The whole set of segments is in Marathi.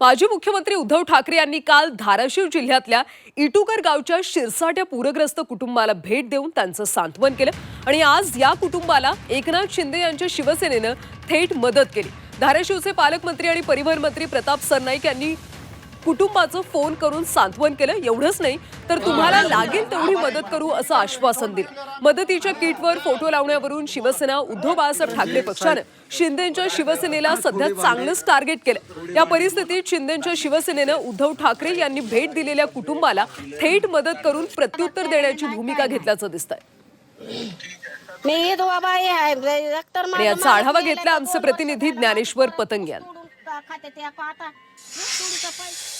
माजी मुख्यमंत्री उद्धव ठाकरे यांनी काल धाराशिव जिल्ह्यातल्या इटुकर गावच्या शिरसाट या पूरग्रस्त कुटुंबाला भेट देऊन त्यांचं सांत्वन केलं आणि आज या कुटुंबाला एकनाथ शिंदे यांच्या शिवसेनेनं थेट मदत केली. धाराशिवचे पालकमंत्री आणि परिवहन मंत्री प्रताप सरनाईक यांनी कुटुंबाचं फोन करून सांत्वन केलं एवढंच नाही तर तुम्हाला लागेल तेवढी मदत करू असं आश्वासन दिलं. मदतीच्या किटवर फोटो लावण्यावरून शिवसेना उद्धव बाळासाहेब ठाकरे पक्षानं शिंदेच्या शिवसेनेला सध्या चांगलंच टार्गेट केलं. या परिस्थितीत शिंदेच्या शिवसेनेनं उद्धव ठाकरे यांनी भेट दिलेल्या कुटुंबाला थेट मदत करून प्रत्युत्तर देण्याची भूमिका घेतल्याचं दिसतंय. याचा आढावा घेतला आमचे प्रतिनिधी ज्ञानेश्वर पतंग यांनी खाते ते आता तुमचं पैसे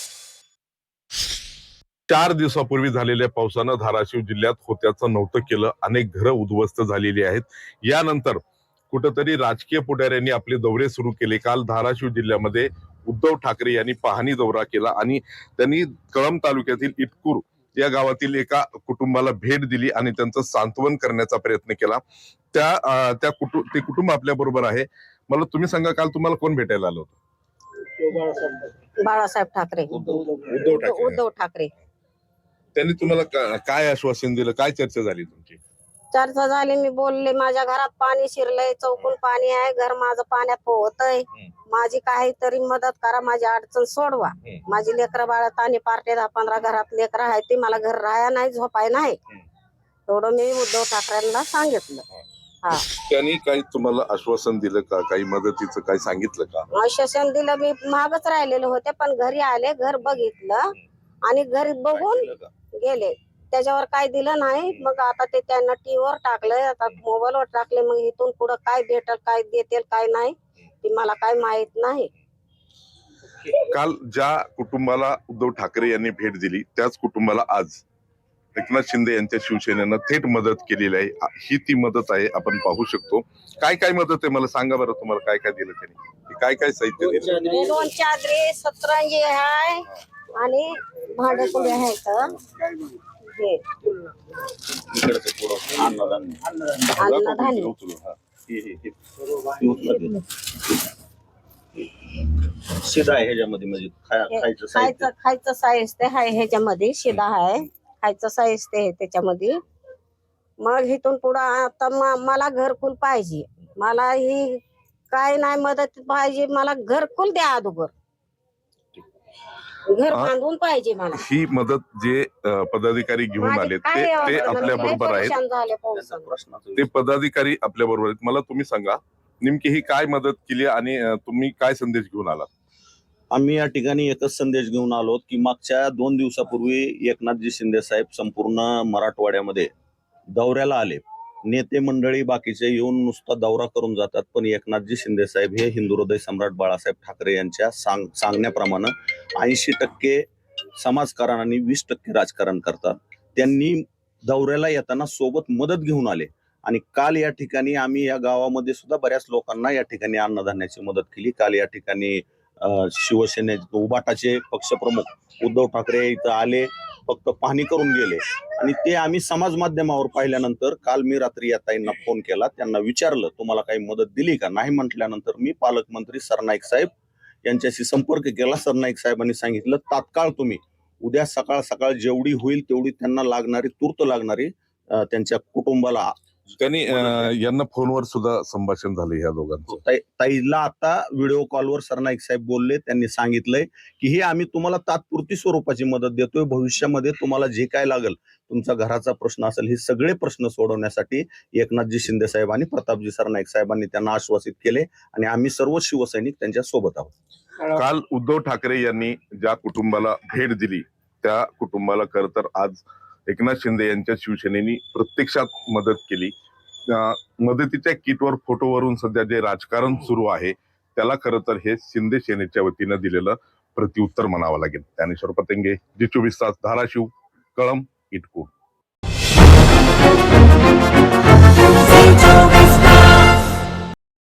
चार दिवसापूर्वी झालेल्या पावसानं धाराशिव जिल्ह्यात होत्याचं नव्हतं केलं. अनेक घरं उद्ध्वस्त झालेली आहेत. यानंतर कुठंतरी राजकीय पुढाऱ्यांनी आपले दौरे सुरू केले. काल धाराशिव जिल्ह्यामध्ये उद्धव ठाकरे यांनी पाहणी दौरा केला आणि त्यांनी कळंब तालुक्यातील इटकूर या गावातील एका कुटुंबाला भेट दिली आणि त्यांचं सांत्वन करण्याचा प्रयत्न केला. त्या त्या कुटुंब ते कुटुंब आपल्या बरोबर आहे. मला तुम्ही सांगा काल तुम्हाला कोण भेटायला आलं होतं? बाळासाहेब ठाकरे. उद्धव ठाकरे. उद्धव ठाकरे. त्यांनी तुम्हाला का- काय आश्वासन दिलं? काय चर्चा झाली तुमची? चर्चा झाली मी बोलले माझ्या घरात पाणी शिरलंय चौकून पाणी आहे घर माझं पाण्यात पोहतय. माझी काहीतरी मदत करा माझी अडचण सोडवा. हम्म. माझी लेकरं बाळात आणि पार्टे दहा पंधरा घरात लेकरं आहे ते मला घर राहाय नाही झोपाय नाही. एवढं मी उद्धव ठाकरेंना सांगितलं. हा. त्यांनी काही तुम्हाला आश्वासन दिलं का? काही मदतीचं काही सांगितलं का? आश्वासन दिलं मी मागच राहिलेले होते पण घरी आले घर बघितलं आणि घरी बघून गेले. त्याच्यावर काय दिलं नाही. मग आता ते त्यांना टीव्हीवर टाकलंय. आता मोबाईलवर टाकले मग इथून पुढं काय भेटल काय देतील काय नाही ते मला काय माहीत नाही. काल ज्या कुटुंबाला उद्धव ठाकरे यांनी भेट दिली त्याच कुटुंबाला आज एकनाथ शिंदे यांच्या शिवसेनेनं थेट मदत केलेली आहे. ही ती मदत आहे आपण पाहू शकतो. काय काय मदत आहे मला सांगा बरं तुम्हाला काय काय दिलं त्यांनी? काय काय साहित्य दिलं? दोन चादरी सतरंजी आहे आणि भांडे कुंडे आहेत हे. अन्नधान्य. उचलू, हा. शिदा आहे ह्याच्यामध्ये म्हणजे खायचं साहित्य. खायचं खायचं साहित्य आहे ह्याच्यामध्ये शिदा आहे. खायचं साहित्य आहे त्याच्यामध्ये. मग इथून पुढं आता म- मला घरकुल पाहिजे. मला ही काय नाही मदत पाहिजे मला घरकुल द्या अगोदर. घर हा. बांधून पाहिजे मला. ही मदत जे अ, पदाधिकारी घेऊन माझे आले ते काय ते अडचण आपल्या बरोबर आहेत. परेशान झाले त्याचा पावसानं. प्रश्नाचा ते पदाधिकारी आपल्या बरोबर आहेत. मला तुम्ही सांगा नेमकी ही काय मदत केली आणि अ, तुम्ही काय संदेश घेऊन आला आम्ही या ठिकाणी एकच संदेश घेऊन आलो की मागच्या दोन दिवसापूर्वी एकनाथजी शिंदे साहेब संपूर्ण मराठवाड्यामध्ये दौऱ्याला आले. नेते मंडळी बाकीचे येऊन नुसता दौरा करून जातात पण एकनाथजी शिंदे साहेब हे हिंदू हृदय सम्राट बाळासाहेब ठाकरे यांच्या सांग सांगण्याप्रमाणे ऐंशी टक्के समाजकारण आणि वीस टक्के राजकारण करतात. त्यांनी दौऱ्याला येताना सोबत मदत घेऊन आले. आणि काल या ठिकाणी आम्ही या गावामध्ये सुद्धा बऱ्याच लोकांना या ठिकाणी अन्नधान्याची मदत केली. काल या ठिकाणी शिवसेने उबाटाचे पक्षप्रमुख उद्धव ठाकरे इथं आले फक्त पाहणी करून गेले. आणि ते आम्ही समाज माध्यमावर पाहिल्यानंतर काल मी रात्री या ताईंना फोन केला. त्यांना विचारलं तुम्हाला काही मदत दिली का? नाही म्हटल्यानंतर मी पालकमंत्री सरनाईक साहेब त्यांच्याशी संपर्क केला. सरनाईक साहेबांनी सांगितलं तात्काळ तुम्ही उद्या सकाळ सकाळ जेवढी होईल तेवढी त्यांना लागणारी तूर्त लागणारी त्यांच्या कुटुंबाला त्यांनी यांना फोनवर सुद्धा संभाषण झालं ह्या दोघांचं. ताई- ताईला आता व्हिडिओ कॉलवर सरनाईक साहेब बोलले त्यांनी सांगितलंय की ही आम्ही तुम्हाला तात्पुरती स्वरूपाची मदत देतोय भविष्यामध्ये तुम्हाला जे काय लागेल तुमचा घराचा प्रश्न असेल हे सगळे प्रश्न सोडवण्यासाठी एकनाथजी शिंदे साहेब आणि प्रतापजी सरनाईक साहेबांनी त्यांना आश्वासित केले आणि आम्ही सर्व शिवसैनिक त्यांच्यासोबत आहोत. काल उद्धव ठाकरे यांनी ज्या कुटुंबाला भेट दिली त्या कुटुंबाला खर तर आज एकनाथ शिंदे यांच्या शिवसेनेनी प्रत्यक्षात मदत केली. मदतीच्या किटवर फोटोवरून सध्या जे राजकारण सुरू आहे त्याला खरं तर हे शिंदे सेनेच्या वतीनं दिलेलं प्रत्युत्तर म्हणावं लागेल. ज्ञानेश्वर पतंगे जी चोवीस तास धाराशिव कळम इटकू